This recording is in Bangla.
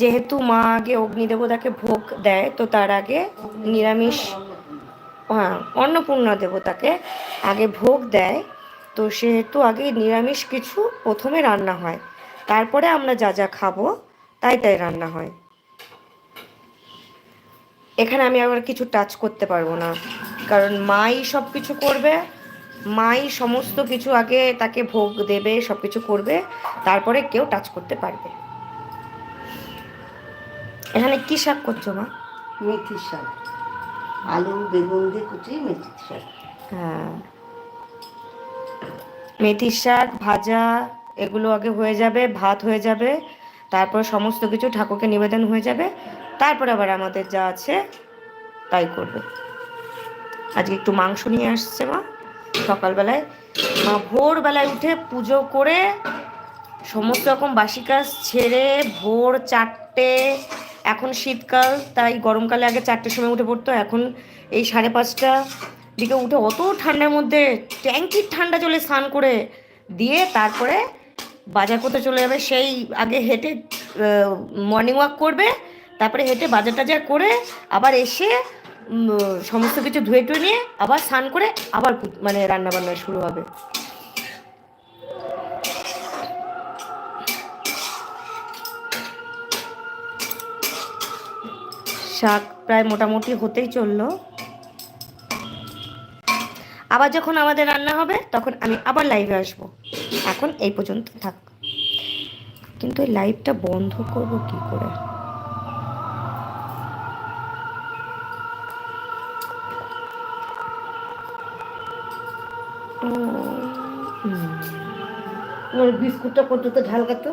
যেহেতু মা আগে অগ্নিদেবতাকে ভোগ দেয়, তো তার আগে নিরামিষ হ্যাঁ অন্নপূর্ণা দেবতাকে আগে ভোগ দেয়। তো সেহেতু আগে নিরামিষ কিছু প্রথমে রান্না হয়। তারপরে আমরা যা যা খাব, তাই তাই রান্না হয়। এখানে আমি আবার কিছু টাচ করতে পারব না। কারণ মাই সব কিছু করবে, মাই সমস্ত কিছু আগে তাকে ভোগ দেবে সব কিছু করবে, তারপরে কেউ টাচ করতে পারবে। এখানে কি শাক করছ মা? মেথির শাক। আলু বেগুন দিয়ে কুচি মেথির শাক। হ্যাঁ। মেথির শাক ভাজা এগুলো আগে হয়ে যাবে ভাত হয়ে যাবে তারপর সমস্ত কিছু ঠাকুরকে নিবেদন হয়ে যাবে তারপর আবার আমাদের যা আছে তাই করবে। আজকে একটু মাংস নিয়ে আসছে মা। সকালবেলায় মা ভোরবেলায় উঠে পুজো করে সমস্ত রকম বাসি কাজ ছেড়ে ভোর চারটে এখন শীতকাল, তাই গরমকালে আগে চারটের সময় উঠে পড়তো, এখন এই সাড়ে পাঁচটা দিকে উঠে অত ঠান্ডার মধ্যে ট্যাঙ্কির ঠান্ডা চলে স্নান করে দিয়ে তারপরে বাজার করতে চলে যাবে। সেই আগে হেঁটে মর্নিং ওয়াক করবে, তারপরে হেঁটে বাজার টাজার করে আবার এসে সমস্ত কিছু ধুয়ে টুয়ে নিয়ে আবার স্নান করে আবার মানে রান্না বান্না শুরু হবে। শাক প্রায় মোটামুটি হতেই চলল। আবার যখন আমাদের রান্না হবে, তখন আমি আবার লাইভে আসব। এখন এই পর্যন্ত থাক। কিন্তু এই লাইভটা বন্ধ করব কি করে? বিস্কুটটা কত তো ঝাল কাতো